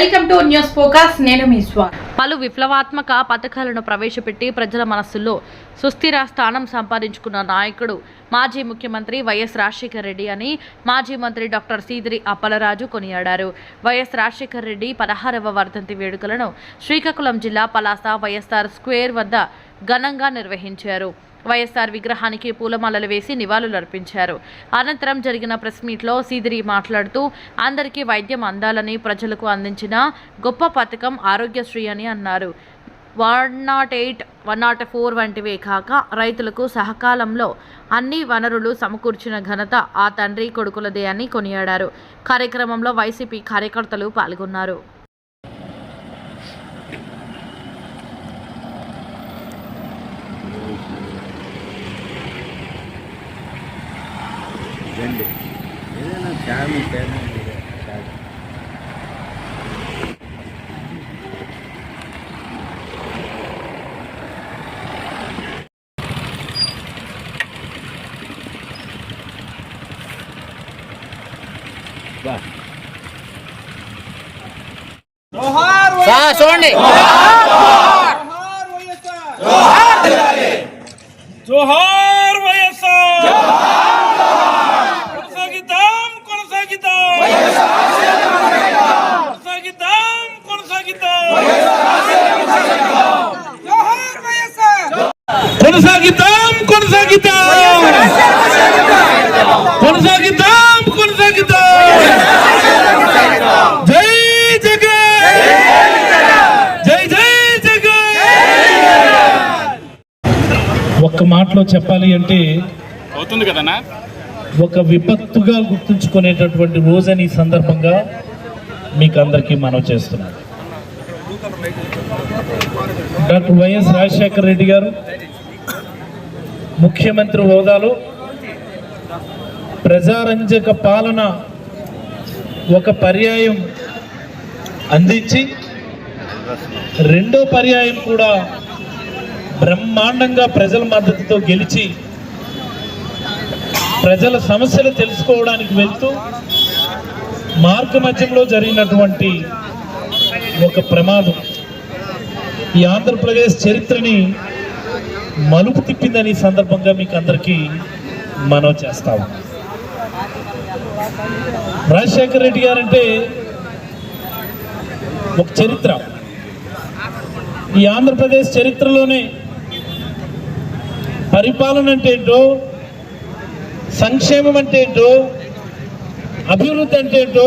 Welcome to news focus. నేను మీ పలు విప్లవాత్మక పథకాలను ప్రవేశపెట్టి ప్రజల మనస్సుల్లో సుస్థిర స్థానం సంపాదించుకున్న నాయకుడు మాజీ ముఖ్యమంత్రి వైఎస్ రాజశేఖర్ రెడ్డి అని మాజీ మంత్రి డాక్టర్ సీదిరి అప్పలరాజు కొనియాడారు. వైఎస్ రాజశేఖర్ రెడ్డి పదహారవ వర్ధంతి వేడుకలను శ్రీకాకుళం జిల్లా పలాస వైఎస్ఆర్ స్క్వేర్ వద్ద ఘనంగా నిర్వహించారు. వైఎస్ఆర్ విగ్రహానికి పూలమాలలు వేసి నివాళులర్పించారు అనంతరం జరిగిన ప్రెస్ మీట్లో సీదిరి మాట్లాడుతూ అందరికీ వైద్యం అందాలని ప్రజలకు అందించిన గొప్ప పథకం ఆరోగ్యశ్రీ అని అన్నారు. One nought eight one nought four వంటివే కాక రైతులకు సహకాలంలో అన్ని వనరులు సమకూర్చిన ఘనత ఆ తండ్రి కొడుకులదే అని కొనియాడారు. కార్యక్రమంలో వైసీపీ కార్యకర్తలు పాల్గొన్నారు. ఇదండి ఏదైనా చాలా తేడా చాలా బా. చూడండి జోహార్ వైఎస్ఆర్ కొనసాగిద్దాం కొనసాగిద్దాం కొనసాగిద్దాం కొనసాగిద్దాం జోహార్ వైఎస్ఆర్ కొనసాగిద్దాం కొనసాగిద్దాం! కొనసాగిద్దాం! కొనసాగిద్దాం! జై జగన్! జై జై జగన్! ఒక్క మాటలో చెప్పాలి అంటే అవుతుంది కదన్నా? ఒక విపత్తుగా గుర్తుంచుకునేటటువంటి రోజని ఈ సందర్భంగా మీకు అందరికీ మనవి చేస్తున్నాను. డాక్టర్ వైఎస్ రాజశేఖర రెడ్డి గారు ముఖ్యమంత్రి హోదాలో ప్రజారంజక పాలన ఒక పర్యాయం అందించి రెండో పర్యాయం కూడా బ్రహ్మాండంగా ప్రజల మద్దతుతో గెలిచి ప్రజల సమస్యలు తెలుసుకోవడానికి వెళ్తూ మార్గ మధ్యంలో జరిగినటువంటి ఒక ప్రమాదం. ఈ ఆంధ్రప్రదేశ్ చరిత్రని మలుపు తిప్పిందని సందర్భంగా మీకు అందరికీ మనవి చేస్తాము రాజశేఖర రెడ్డి గారంటే ఒక చరిత్ర. ఈ ఆంధ్రప్రదేశ్ చరిత్రలోనే పరిపాలన అంటే ఏంటో సంక్షేమం అంటే ఏంటో అభివృద్ధి అంటే ఏంటో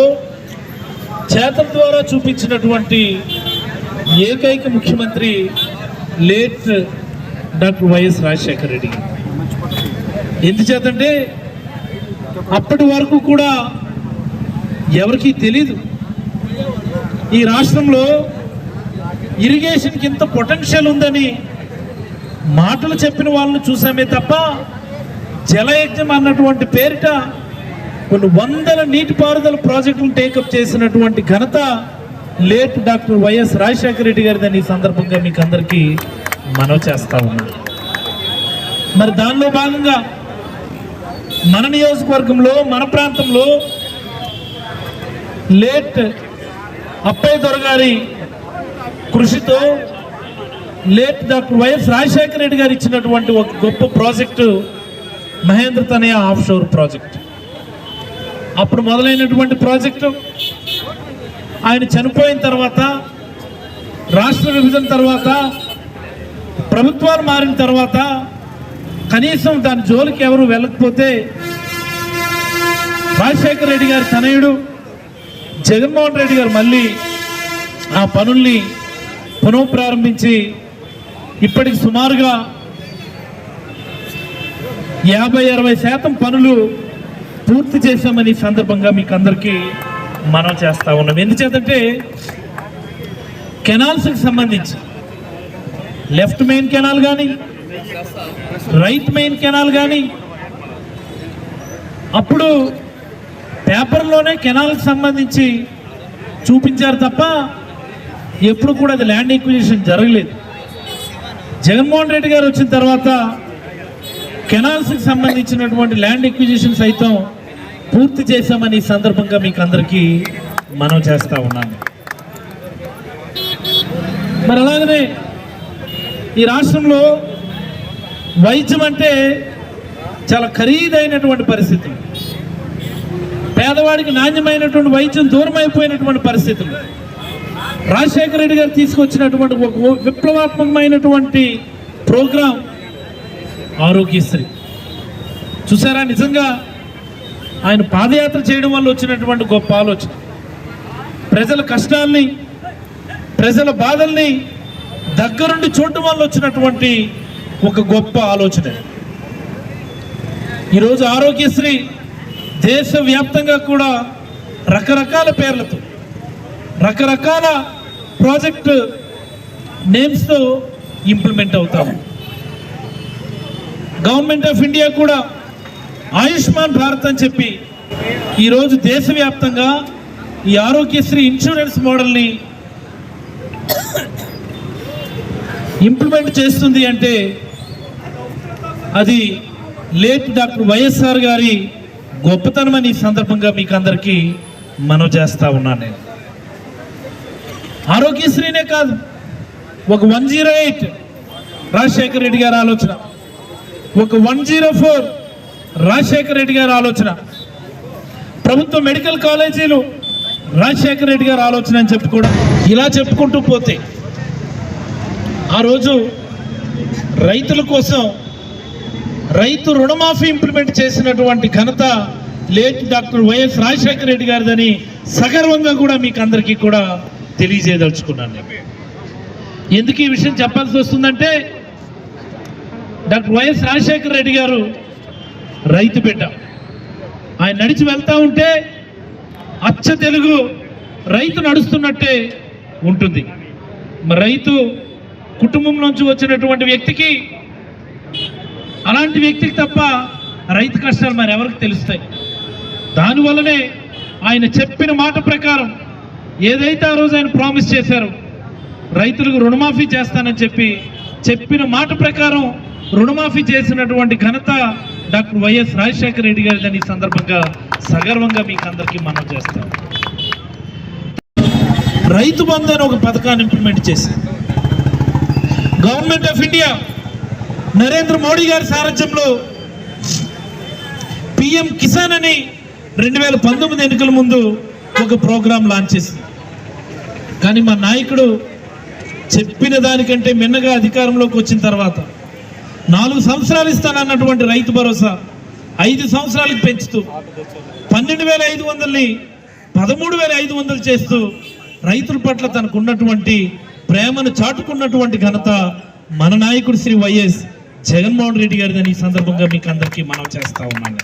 చేతల ద్వారా చూపించినటువంటి ఏకైక ముఖ్యమంత్రి late doctor YS Rajasekhara Reddy ఎందుచేతంటే అప్పటి వరకు కూడా ఎవరికీ తెలీదు. ఈ రాష్ట్రంలో ఇరిగేషన్కి ఇంత పొటెన్షియల్ ఉందని మాటలు చెప్పిన వాళ్ళని చూసామే తప్ప జలయజ్ఞం అన్నటువంటి పేరిట కొన్ని వందల నీటిపారుదల ప్రాజెక్టులు టేకప్ చేసినటువంటి ఘనత late doctor YS Rajasekhara Reddy గారిదని ఈ సందర్భంగా మీకు అందరికీ మనవి చేస్తా ఉన్నాం. మరి దానిలో భాగంగా మన నియోజకవర్గంలో మన ప్రాంతంలో లేట్ అప్పయ్య దొరగారి కృషితో late doctor YS Rajasekhara Reddy garu ఇచ్చినటువంటి ఒక గొప్ప project Mahindra Tanaya of sure project. అప్పుడు మొదలైనటువంటి ప్రాజెక్టు ఆయన చనిపోయిన తర్వాత రాష్ట్ర విభజన తర్వాత ప్రభుత్వాలు మారిన తర్వాత కనీసం దాని జోలికి ఎవరు వెళ్ళకపోతే రాజశేఖర రెడ్డి గారి తనయుడు జగన్మోహన్ రెడ్డి గారు మళ్ళీ ఆ పనుల్ని పునఃప్రారంభించి ఇప్పటికి సుమారుగా యాభై అరవై శాతం పనులు పూర్తి చేశామని సందర్భంగా మీకు అందరికీ మనం చేస్తూ ఉన్నాం. ఎందుచేతంటే కెనాల్స్కి సంబంధించి లెఫ్ట్ మెయిన్ కెనాల్ కానీ రైట్ మెయిన్ కెనాల్ కానీ అప్పుడు పేపర్లోనే కెనాల్కి సంబంధించి చూపించారు తప్ప ఎప్పుడు కూడా అది ల్యాండ్ ఎక్విజిషన్ జరగలేదు. జగన్మోహన్ రెడ్డి గారు వచ్చిన తర్వాత కెనాల్స్కి సంబంధించినటువంటి ల్యాండ్ ఎక్విజిషన్ సైతం పూర్తి చేశామని ఈ సందర్భంగా మీకు అందరికీ మనం చేస్తూ ఉన్నాను మరి అలాగనే ఈ రాష్ట్రంలో వైద్యం అంటే చాలా ఖరీదైనటువంటి పరిస్థితులు పేదవాడికి నాణ్యమైనటువంటి వైద్యం దూరం అయిపోయినటువంటి పరిస్థితులు రాజశేఖర రెడ్డి గారు తీసుకొచ్చినటువంటి ఒక విప్లవాత్మకమైనటువంటి ప్రోగ్రాం ఆరోగ్యశ్రీ. చూసారా నిజంగా ఆయన పాదయాత్ర చేయడం వల్ల వచ్చినటువంటి గొప్ప ఆలోచన. ప్రజల కష్టాల్ని ప్రజల బాధల్ని దగ్గరుండి చూడటం వల్ల వచ్చినటువంటి ఒక గొప్ప ఆలోచన. ఈరోజు ఆరోగ్యశ్రీ దేశవ్యాప్తంగా కూడా రకరకాల పేర్లతో రకరకాల ప్రాజెక్ట్ నేమ్స్తో ఇంప్లిమెంట్ అవుతాము గవర్నమెంట్ ఆఫ్ ఇండియా కూడా ఆయుష్మాన్ భారత్ అని చెప్పి ఈరోజు దేశవ్యాప్తంగా ఈ ఆరోగ్యశ్రీ ఇన్సూరెన్స్ మోడల్ని ఇంప్లిమెంట్ చేస్తుంది అంటే అది లేట్ డాక్టర్ వైఎస్ఆర్ గారి గొప్పతనం అని సందర్భంగా మీకు అందరికీ మనం చేస్తా ఉన్నాను నేను. ఆరోగ్యశ్రీనే కాదు ఒక one zero eight Rajasekhara Reddy గారి ఆలోచన ఒక one zero four Rajasekhara Reddy గారి ఆలోచన ప్రభుత్వ మెడికల్ కాలేజీలు రాజశేఖర రెడ్డి గారి ఆలోచన అని చెప్పి కూడా ఇలా చెప్పుకుంటూ పోతే ఆ రోజు రైతుల కోసం రైతు రుణమాఫీ ఇంప్లిమెంట్ చేసినటువంటి ఘనత late doctor YS Rajasekhara Reddy గారిదని సగర్వంగా కూడా మీకు అందరికీ కూడా తెలియజేయదలుచుకున్నాను ఎందుకు ఈ విషయం చెప్పాల్సి వస్తుందంటే డాక్టర్ వైఎస్ రాజశేఖర రెడ్డి గారు రైతు బిడ్డ. ఆయన నడిచి వెళ్తూ ఉంటే అచ్చ తెలుగు రైతు నడుస్తున్నట్టే ఉంటుంది. మరి రైతు కుటుంబం నుంచి వచ్చినటువంటి వ్యక్తికి అలాంటి వ్యక్తికి తప్ప రైతు కష్టాలు మరి ఎవరికి తెలుస్తాయి? దానివల్లనే ఆయన చెప్పిన మాట ప్రకారం ఏదైతే ఆ రోజు ఆయన ప్రామిస్ చేశారో రైతులకు రుణమాఫీ చేస్తానని చెప్పి చెప్పిన మాట ప్రకారం రుణమాఫీ చేసినటువంటి ఘనత డాక్టర్ వైఎస్ రాజశేఖర రెడ్డి గారిదని ఈ సందర్భంగా సగర్వంగా మీకు అందరికీ మనం చేస్తాం. రైతు బంధు అని ఒక పథకాన్ని ఇంప్లిమెంట్ చేశారు. Government of India Narendra Modi గారి సారథ్యంలో పిఎం కిసాన్ అని రెండు వేల పంతొమ్మిది ఎన్నికల ముందు ఒక ప్రోగ్రాం లాంచ్ చేసింది. కానీ మా నాయకుడు చెప్పిన దానికంటే మిన్నగా అధికారంలోకి వచ్చిన తర్వాత నాలుగు సంవత్సరాలు ఇస్తానన్నటువంటి రైతు భరోసా ఐదు సంవత్సరాలకు పెంచుతూ పన్నెండు వేల ఐదు వందలని పదమూడు వేల ఐదు వందలు చేస్తూ రైతుల పట్ల తనకున్నటువంటి ప్రేమను చాటుకున్నటువంటి ఘనత మన నాయకుడు శ్రీ వైఎస్ జగన్మోహన్ రెడ్డి గారిదని ఈ సందర్భంగా మీకు అందరికీ మనం చేస్తా ఉన్నాను.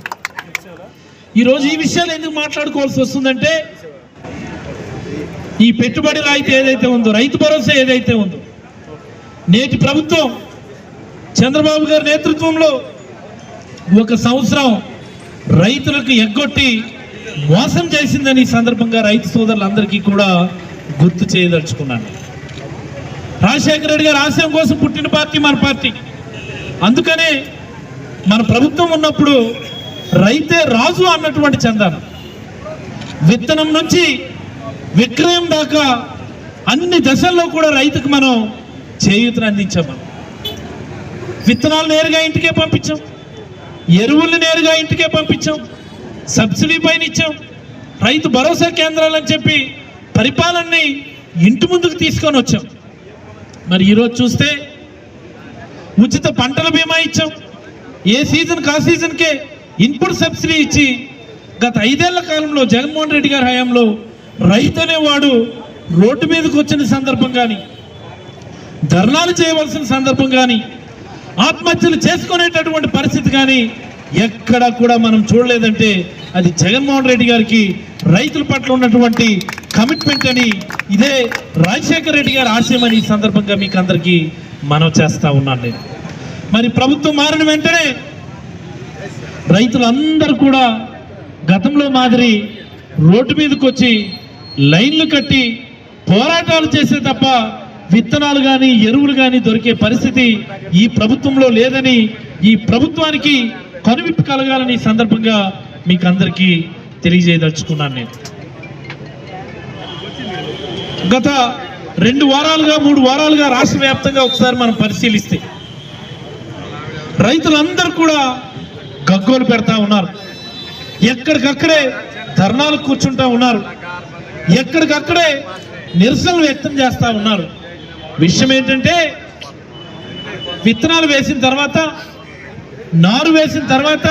ఈరోజు ఈ విషయాలు ఎందుకు మాట్లాడుకోవాల్సి వస్తుందంటే ఈ పెట్టుబడి రాయితీ ఏదైతే ఉందో రైతు భరోసా ఏదైతే ఉందో నేటి ప్రభుత్వం చంద్రబాబు గారి నేతృత్వంలో ఒక సంవత్సరం రైతులకు ఎగ్గొట్టి మోసం చేసిందని సందర్భంగా రైతు సోదరులందరికీ కూడా గుర్తు చేయదలుచుకున్నాను. రాజశేఖర రెడ్డి గారు ఆశయం కోసం పుట్టిన పార్టీ మన పార్టీ. అందుకనే మన ప్రభుత్వం ఉన్నప్పుడు రైతే రాజు అన్నటువంటి చందానం. విత్తనం నుంచి విక్రయం దాకా అన్ని దశల్లో కూడా రైతుకు మనం చేయూతను అందించాం మనం. విత్తనాలు నేరుగా ఇంటికే పంపించాం. ఎరువులు నేరుగా ఇంటికే పంపించాం. సబ్సిడీ పైన ఇచ్చాం. రైతు భరోసా కేంద్రాలని చెప్పి పరిపాలనని ఇంటి ముందుకు తీసుకొని వచ్చాం. మరి ఈరోజు చూస్తే ఉచిత పంటల బీమా ఇచ్చాం. ఏ సీజన్ కా సీజన్కే ఇన్పుట్ సబ్సిడీ ఇచ్చి గత ఐదేళ్ళ కాలంలో జగన్మోహన్ రెడ్డి గారి హయాంలో రైతు అనేవాడు రోడ్డు మీదకి వచ్చిన సందర్భం కానీ ధర్నాలు చేయవలసిన సందర్భం కానీ ఆత్మహత్యలు చేసుకునేటటువంటి పరిస్థితి కానీ ఎక్కడ కూడా మనం చూడలేదంటే అది జగన్మోహన్ రెడ్డి గారికి రైతుల పట్ల ఉన్నటువంటి కమిట్మెంట్ అని ఇదే రాజశేఖర రెడ్డి గారి ఆశయం అని ఈ సందర్భంగా మీకు అందరికీ మనం చేస్తూ ఉన్నాను నేను. మరి ప్రభుత్వం మారిన వెంటనే రైతులందరూ కూడా గతంలో మాదిరి రోడ్డు మీదకి వచ్చి లైన్లు కట్టి పోరాటాలు చేసే తప్ప విత్తనాలు కానీ ఎరువులు కానీ దొరికే పరిస్థితి ఈ ప్రభుత్వంలో లేదని ఈ ప్రభుత్వానికి కనువిప్పు కలగాలని ఈ సందర్భంగా మీకు అందరికీ తెలియజేయదలుచుకున్నాను నేను. గత రెండు వారాలుగా మూడు వారాలుగా రాష్ట్ర వ్యాప్తంగా ఒకసారి మనం పరిశీలిస్తే రైతులందరూ కూడా గగ్గోలు పెడతా ఉన్నారు. ఎక్కడికక్కడే ధర్నాలు కూర్చుంటా ఉన్నారు. ఎక్కడికక్కడే నిరసనలు వ్యక్తం చేస్తూ ఉన్నారు. విషయం ఏంటంటే విత్తనాలు వేసిన తర్వాత నారు వేసిన తర్వాత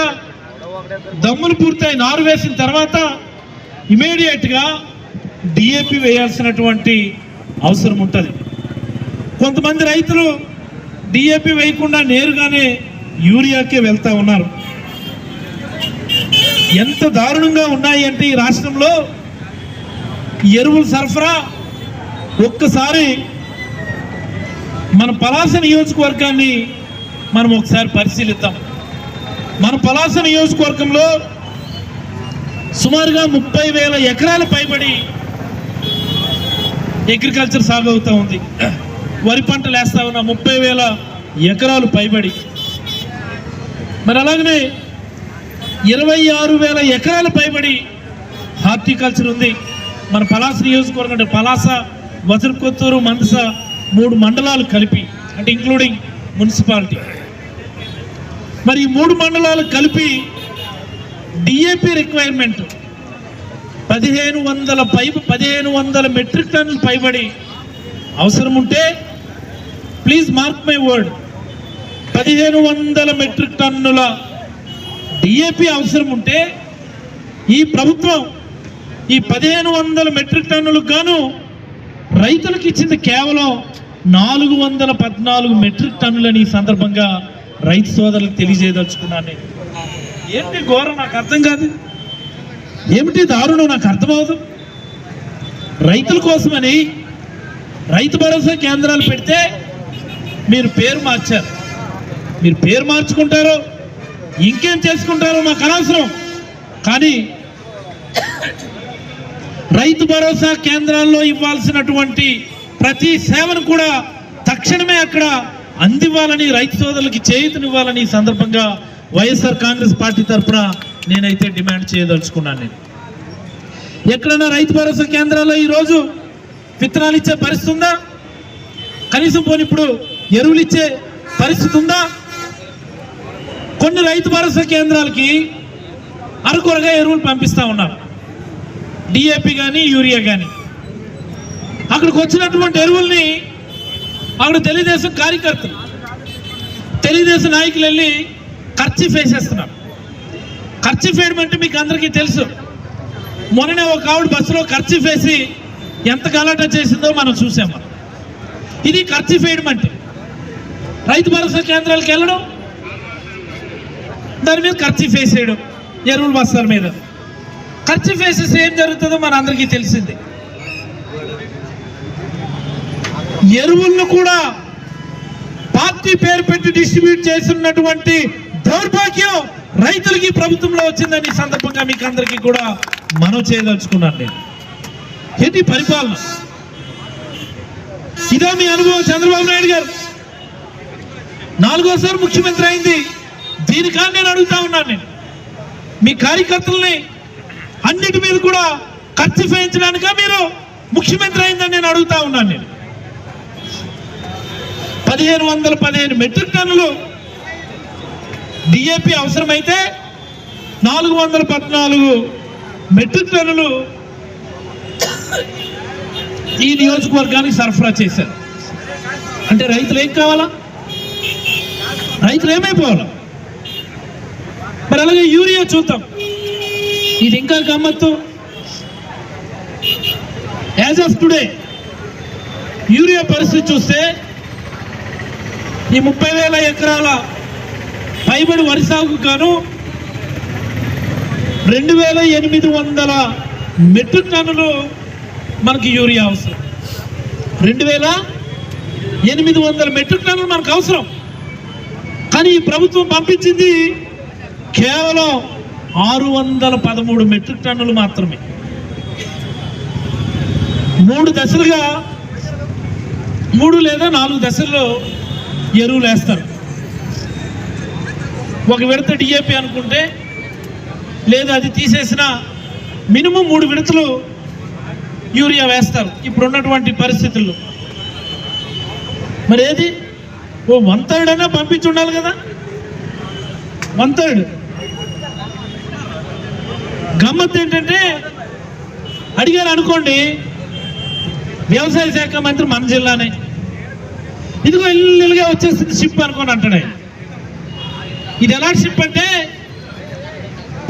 దమ్ములు పూర్తయి నారు వేసిన తర్వాత ఇమీడియట్గా డిఏపి వేయాల్సినటువంటి అవసరం ఉంటుంది. కొంతమంది రైతులు డిఏపి వేయకుండా నేరుగానే యూరియాకే వెళ్తూ ఉన్నారు. ఎంత దారుణంగా ఉన్నాయి అంటే ఈ రాష్ట్రంలో ఎరువుల సరఫరా ఒక్కసారి మన పలాస నియోజకవర్గాన్ని మనం ఒకసారి పరిశీలిద్దాం. మన పలాస నియోజకవర్గంలో సుమారుగా ముప్పై వేల ఎకరాల పైబడి అగ్రికల్చర్ సాగు అవుతూ ఉంది. వరి పంటలు వేస్తా ఉన్న ముప్పై వేల ఎకరాలు పైబడి. మరి అలాగనే ఇరవై ఆరు వేల ఎకరాల పైబడి హార్టికల్చర్ ఉంది. మన పలాస నియోజకవర్గం అంటే పలాస వజ్రకొత్తూరు మందస మూడు మండలాలు కలిపి అంటే ఇంక్లూడింగ్ మున్సిపాలిటీ మరి ఈ మూడు మండలాలు కలిపి డిఏపి రిక్వైర్మెంట్ పదిహేను వందల పై పదిహేను వందల మెట్రిక్ టన్నులు పైబడి అవసరం ఉంటే ప్లీజ్ మార్క్ మై వర్డ్ పదిహేను వందల మెట్రిక్ టన్నుల డిఏపి అవసరం ఉంటే ఈ ప్రభుత్వం ఈ పదిహేను వందల మెట్రిక్ టన్నులకు గాను రైతులకు ఇచ్చింది కేవలం నాలుగు వందల పద్నాలుగు మెట్రిక్ టన్నులని ఈ సందర్భంగా రైతు సోదరులకు తెలియజేయదలుచుకున్నాను. నేను ఏంటి ఘోరం? నాకు అర్థం కాదు. ఏమిటి దారుణం? నాకు అర్థమవుదు. రైతుల కోసమని రైతు భరోసా కేంద్రాలు పెడితే మీరు పేరు మార్చారు. మీరు పేరు మార్చుకుంటారో ఇంకేం చేసుకుంటారో మాకు అనవసరం. కానీ రైతు భరోసా కేంద్రాల్లో ఇవ్వాల్సినటువంటి ప్రతి సేవను కూడా తక్షణమే అక్కడ అందివ్వాలని రైతు సోదరులకి చేయూతనివ్వాలని ఈ సందర్భంగా వైఎస్ఆర్ కాంగ్రెస్ పార్టీ తరఫున నేనైతే డిమాండ్ చేయదలుచుకున్నాను నేను. ఎక్కడైనా రైతు భరోసా కేంద్రాల్లో ఈరోజు విత్తనాలు ఇచ్చే పరిస్థితి ఉందా? కనీసం పోని ఇప్పుడు ఎరువులు ఇచ్చే పరిస్థితి ఉందా? కొన్ని రైతు భరోసా కేంద్రాలకి అరకొరగా ఎరువులు పంపిస్తా ఉన్నారు. డిఏపి కానీ యూరియా కానీ అక్కడికి వచ్చినటువంటి ఎరువుల్ని ఆవిడ తెలుగుదేశం కార్యకర్తలు తెలుగుదేశం నాయకులు వెళ్ళి ఖర్చు వేసేస్తున్నారు. ఖర్చు వేయడం అంటే మీకు అందరికీ తెలుసు. మొన్ననే ఒక ఆవిడ బస్సులో ఖర్చు వేసి ఎంత గలాట చేసిందో మనం చూసాం మనం. ఇది ఖర్చు వేయడం అంటే. రైతు భరోసా కేంద్రాలకు వెళ్ళడం దాని మీద ఖర్చు వేసేయడం ఎరువుల బస్తాల మీద. ఖర్చు వేసేసి ఏం జరుగుతుందో మన అందరికీ తెలిసింది. ఎరువులను కూడా పార్టీ పేరు పెట్టి డిస్ట్రిబ్యూట్ చేస్తున్నటువంటి దౌర్భాగ్యం రైతులకి ప్రభుత్వంలో వచ్చిందని సందర్భంగా మీకు అందరికీ కూడా మనం చేయదలుచుకున్నాను నేను. ఏంటి పరిపాలన? ఇదే మీ అనుభవం చంద్రబాబు నాయుడు గారు. నాలుగోసారి ముఖ్యమంత్రి అయింది. దీనికని నేను అడుగుతా ఉన్నాను నేను. మీ కార్యకర్తల్ని అన్నిటి మీద కూడా ఖర్చు చేయించడానిక మీరు ముఖ్యమంత్రి అయిందని నేను అడుగుతా ఉన్నాను నేను. పదిహేను వందల పదిహేను మెట్రిక్ టన్నులు డిఏపి అవసరమైతే నాలుగు వందల పద్నాలుగు మెట్రిక్ టన్నులు ఈ నియోజకవర్గానికి సరఫరా చేశారు. అంటే రైతులు ఏం కావాలా? రైతులు ఏమైపోవాలా? మరి అలాగే యూరియా చూద్దాం. ఇది ఇంకా గమ్మత్తు. యాజ్ ఆఫ్ టుడే యూరియా పరిస్థితి చూస్తే ఈ ముప్పై వేల ఎకరాల పైబడి వరి సాగుకు గాను రెండు వేల ఎనిమిది వందల మెట్రిక్ టన్నులు మనకి యూరియా అవసరం. రెండు వేల ఎనిమిది వందల మెట్రిక్ టన్నులు మనకు అవసరం. కానీ ఈ ప్రభుత్వం పంపించింది కేవలం ఆరు వందల పదమూడు మెట్రిక్ టన్నులు మాత్రమే. మూడు దశలుగా మూడు లేదా నాలుగు దశల్లో ఎరువులు వేస్తారు. ఒక విడత డిఏపి అనుకుంటే లేదా అది తీసేసిన మినిమం మూడు విడతలు యూరియా వేస్తారు ఇప్పుడున్నటువంటి పరిస్థితుల్లో. మరి ఏది? ఓ వన్ థర్డ్ అయినా పంపించి ఉండాలి కదా? One third. గమ్మత్ ఏంటంటే అడిగారు అనుకోండి వ్యవసాయ శాఖ మంత్రి మన జిల్లానే. ఇదిగో ఇల్లుగా వచ్చేసింది షిప్ అనుకోని అంటాడు. ఇది ఎలాంటి షిప్ అంటే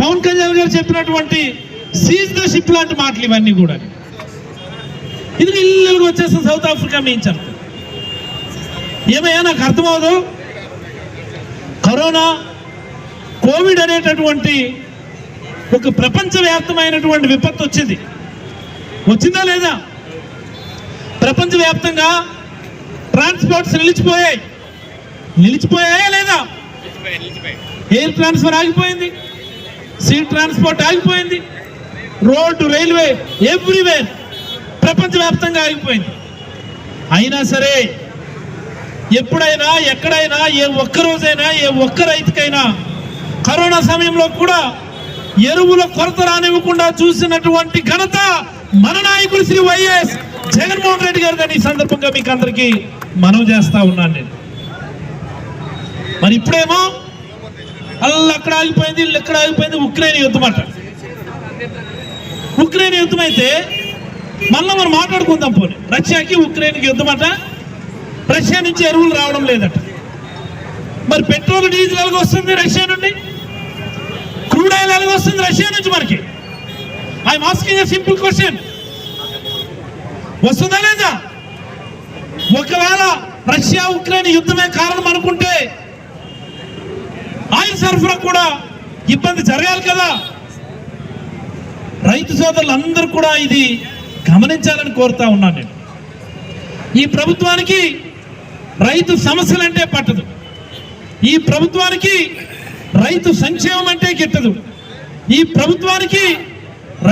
పవన్ కళ్యాణ్ గారు చెప్పినటువంటి సీజ్ ద షిప్ లాంటి మాటలు ఇవన్నీ కూడా. ఇది ఇల్లుగా వచ్చేస్తుంది సౌత్ ఆఫ్రికా మించారు ఏమయ్యా నాకు అర్థమవదు. కరోనా కోవిడ్ అనేటటువంటి ఒక ప్రపంచవ్యాప్తమైనటువంటి విపత్తు వచ్చింది. వచ్చిందా లేదా? ప్రపంచవ్యాప్తంగా ట్రాన్స్పోర్ట్స్ నిలిచిపోయాయి. నిలిచిపోయాయా లేదా? ఎయిర్ ట్రాన్స్ఫర్ ఆగిపోయింది. సీ ట్రాన్స్పోర్ట్ ఆగిపోయింది. రోడ్డు రైల్వే ఎవ్రీవేర్ ప్రపంచవ్యాప్తంగా ఆగిపోయింది. అయినా సరే ఎప్పుడైనా ఎక్కడైనా ఏ ఒక్క రోజైనా ఏ ఒక్క రైతుకైనా కరోనా సమయంలో కూడా ఎరువుల కొరత రానివ్వకుండా చూసినటువంటి ఘనత మన నాయకుడు శ్రీ వైఎస్ జగన్మోహన్ రెడ్డి గారిని ఈ సందర్భంగా మీకు అందరికీ మనవి చేస్తా ఉన్నాను నేను. మరి ఇప్పుడేమో అల్లు అక్కడ ఆగిపోయింది ఇల్లు ఎక్కడ ఆగిపోయింది ఉక్రెయిన్ యుద్ధం అంట. ఉక్రెయిన్ యుద్ధం అయితే మళ్ళీ మనం మాట్లాడుకుందాం పోనీ. రష్యాకి ఉక్రెయిన్కి యుద్ధం అంట. రష్యా నుంచి ఎరువులు రావడం లేదట. మరి పెట్రోల్ డీజిల్ ఎలాగ వస్తుంది రష్యా నుండి? క్రూడ్ ఆయిల్ ఎలాగ వస్తుంది రష్యా నుంచి మనకి? ఐఎమ్ ఆస్కింగ్ సింపుల్ క్వశ్చన్ వస్తుందా లేదా? ఒకవేళ రష్యా ఉక్రెయిన్ యుద్ధమే కారణం అనుకుంటే ఆయిల్ సరఫరా కూడా ఇబ్బంది జరగాలి కదా. రైతు సోదరులు అందరూ కూడా ఇది గమనించాలని కోరుతా ఉన్నాను నేను. ఈ ప్రభుత్వానికి రైతు సమస్యలంటే పట్టదు. ఈ ప్రభుత్వానికి రైతు సంక్షేమం అంటే గిట్టదు. ఈ ప్రభుత్వానికి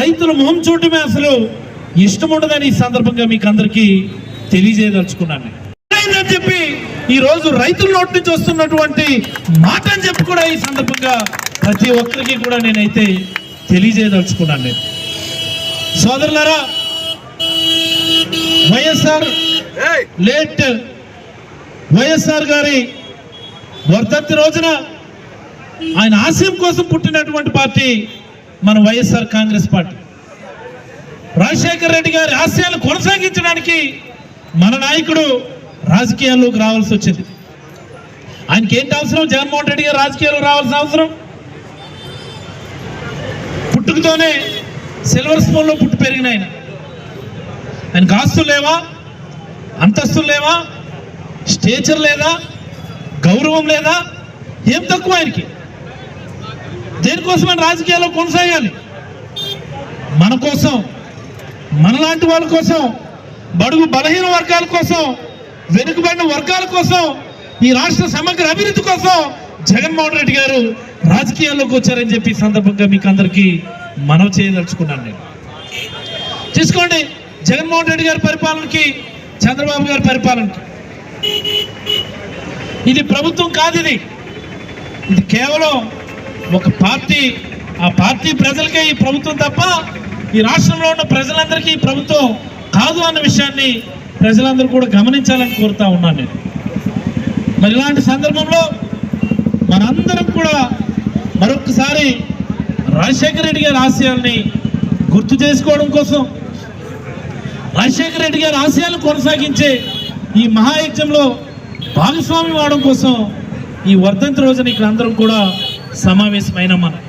రైతుల మొహం చూడటమే అసలు ఇష్టం ఉండదని ఈ సందర్భంగా మీకు అందరికీ తెలియజేయదలుచుకున్నాను. అయిందని చెప్పి ఈ రోజు రైతుల నోటి నుంచి వస్తున్నటువంటి మాట అని చెప్పి కూడా ఈ సందర్భంగా ప్రతి ఒక్కరికి కూడా నేనైతే తెలియజేయదలుచుకున్నాను నేను. సోదరులారా వైఎస్ఆర్ లేట్ వైఎస్ఆర్ గారి వర్ధంతి రోజున ఆయన ఆశయం కోసం పుట్టినటువంటి పార్టీ మన వైఎస్ఆర్ కాంగ్రెస్ పార్టీ. రాజశేఖర్ రెడ్డి గారి ఆశయాలు కొనసాగించడానికి మన నాయకుడు రాజకీయాల్లోకి రావాల్సి వచ్చింది. ఆయనకి ఏంటి అవసరం? జగన్మోహన్ రెడ్డి గారు రాజకీయాల్లో రావాల్సిన అవసరం? పుట్టుకతోనే సిల్వర్ స్పూన్లో పుట్టి పెరిగిన ఆయన. ఆయనకు ఆస్తులు లేవా? అంతస్తులు లేవా? స్టేచర్ లేదా? గౌరవం లేదా? ఏం తక్కువ ఆయనకి? దేనికోసం ఆయన రాజకీయాల్లో కొనసాగాలి. మన కోసం మనలాంటి వాళ్ళ కోసం బడుగు బలహీన వర్గాల కోసం వెనుకబడిన వర్గాల కోసం ఈ రాష్ట్ర సమగ్ర అభివృద్ధి కోసం జగన్మోహన్ రెడ్డి గారు రాజకీయాల్లోకి వచ్చారని చెప్పి సందర్భంగా మీకు అందరికీ మనవి చేయదలుచుకున్నాను నేను. తీసుకోండి జగన్మోహన్ రెడ్డి గారి పరిపాలనకి చంద్రబాబు గారి పరిపాలనకి. ఇది ప్రభుత్వం కాదు ఇది. ఇది కేవలం ఒక పార్టీ ఆ పార్టీ ప్రజలకే ఈ ప్రభుత్వం తప్ప ఈ రాష్ట్రంలో ఉన్న ప్రజలందరికీ ప్రభుత్వం కాదు అన్న విషయాన్ని ప్రజలందరూ కూడా గమనించాలని కోరుతా ఉన్నాను నేను. మరి ఇలాంటి సందర్భంలో మనందరం కూడా మరొకసారి రాజశేఖర రెడ్డి గారి ఆశయాల్ని గుర్తు చేసుకోవడం కోసం రాజశేఖర రెడ్డి గారి ఆశయాలను కొనసాగించే ఈ మహాయజ్ఞంలో భాగస్వామి అవడం కోసం ఈ వర్ధంతి రోజున ఇక్కడ అందరం కూడా సమావేశమైన మనం